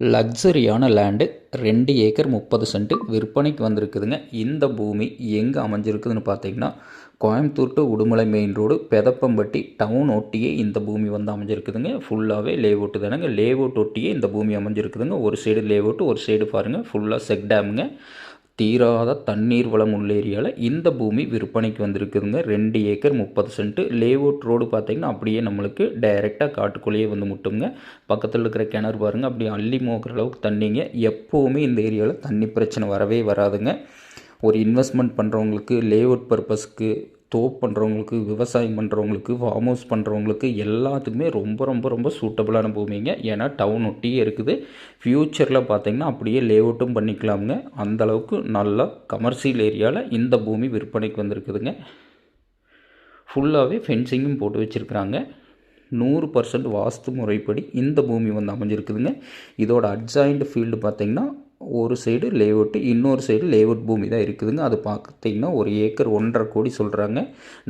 லக்ஸரியான land ரெண்டு acre முப்பது cent விற்பனைக்கு வந்திருக்குதுங்க. இந்த பூமி எங்கே அமைஞ்சிருக்குதுன்னு பார்த்தீங்கன்னா Coimbatore to Udumalai main road Pethappampatti town ஒட்டியே இந்த பூமி வந்து அமைஞ்சிருக்குதுங்க. ஃபுல்லாகவே லேஅவுட்டு தானேங்க. லேஅவுட் ஒட்டியே இந்த பூமி அமைஞ்சிருக்குதுங்க. ஒரு சைடு லேஅவுட் ஒரு சைடு பாருங்கள் ஃபுல்லாக செக் டேமுங்க தீராத தண்ணீர் வளம் உள்ள ஏரியாவில் இந்த பூமி விற்பனைக்கு வந்திருக்குதுங்க. ரெண்டு ஏக்கர் முப்பது சென்ட்டு லேஅவுட் ரோடு பார்த்தீங்கன்னா அப்படியே நம்மளுக்கு டைரெக்டாக காட்டுக்குள்ளேயே வந்து முட்டுங்க. பக்கத்தில் இருக்கிற கிணறு பாருங்கள் அப்படியே அள்ளி மோக்கிற அளவுக்கு தண்ணிங்க. எப்போவுமே இந்த ஏரியாவில் தண்ணி பிரச்சனை வரவே வராதுங்க. ஒரு இன்வெஸ்ட்மெண்ட் பண்ணுறவங்களுக்கு லேஅவுட் பர்பஸ்க்கு தோப் பண்ணுறவங்களுக்கு விவசாயம் பண்ணுறவங்களுக்கு ஃபார்ம் ஹவுஸ் பண்ணுறவங்களுக்கு எல்லாத்துக்குமே ரொம்ப ரொம்ப ரொம்ப சூட்டபுளான பூமிங்க. ஏன்னா டவுன் ஒட்டியே இருக்குது. ஃப்யூச்சரில் பார்த்தீங்கன்னா அப்படியே லே அவுட்டும் பண்ணிக்கலாமுங்க. அந்தளவுக்கு நல்ல கமர்ஷியல் ஏரியாவில் இந்த பூமி விற்பனைக்கு வந்திருக்குதுங்க. ஃபுல்லாகவே ஃபென்சிங்கும் போட்டு வச்சுருக்குறாங்க. நூறு பர்சன்ட் வாஸ்து முறைப்படி இந்த பூமி வந்து அமைஞ்சிருக்குதுங்க. இதோட அட்ஜாயிண்ட் ஃபீல்டு பார்த்திங்கன்னா ஒரு சைடு லேஅவுட்டு இன்னொரு சைடு லேஅவுட் பூமி தான் இருக்குதுங்க. அது பார்த்திங்கன்னா ஒரு ஏக்கர் ஒன்றரை கோடி சொல்கிறாங்க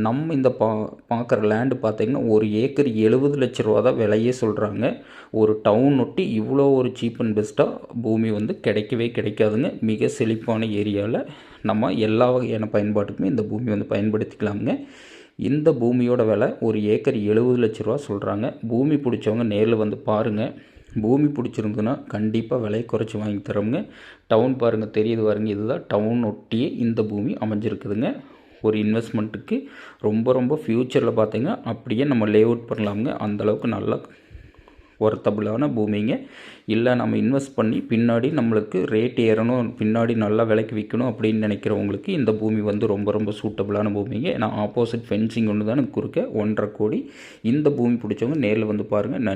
நம்ம இந்த பா பார்க்குற லேண்டு பார்த்திங்கன்னா ஒரு ஏக்கர் எழுபது லட்ச ரூபா தான் விலையே சொல்கிறாங்க ஒரு டவுன் ஒட்டி இவ்வளோ ஒரு சீப் அண்ட் பெஸ்ட்டாக பூமி வந்து கிடைக்கவே கிடைக்காதுங்க. மிக செழிப்பான ஏரியாவில் நம்ம எல்லா வகையான பயன்பாட்டுக்குமே இந்த பூமி வந்து பயன்படுத்திக்கலாமுங்க. இந்த பூமியோட விலை ஒரு ஏக்கர் எழுபது லட்ச ரூபா சொல்கிறாங்க பூமி பிடிச்சவங்க நேரில் வந்து பாருங்கள் பூமி பிடிச்சிருந்ததுன்னா கண்டிப்பாக விலையை குறைச்சி வாங்கி தரோங்க டவுன் பாருங்கள் தெரியுது பாருங்க இதுதான் டவுன் ஒட்டியே இந்த பூமி அமைஞ்சிருக்குதுங்க. ஒரு இன்வெஸ்ட்மெண்ட்டுக்கு ரொம்ப ரொம்ப ஃப்யூச்சரில் பார்த்தீங்கன்னா அப்படியே நம்ம லே அவுட் பண்ணலாமுங்க அந்தளவுக்கு நல்லா ஒர்த்தபுளான பூமிங்க. இல்லை நம்ம இன்வெஸ்ட் பண்ணி பின்னாடி நம்மளுக்கு ரேட் ஏறணும் பின்னாடி நல்லா விலைக்கு விற்கணும் அப்படின்னு நினைக்கிறவங்களுக்கு இந்த பூமி வந்து ரொம்ப ரொம்ப சூட்டபுளான பூமிங்க. ஏன்னா ஆப்போசிட் ஃபென்சிங் ஒன்று தான் குறுக்க. ஒன்றரை கோடி இந்த பூமி பிடிச்சவங்க நேரில் வந்து பாருங்கள்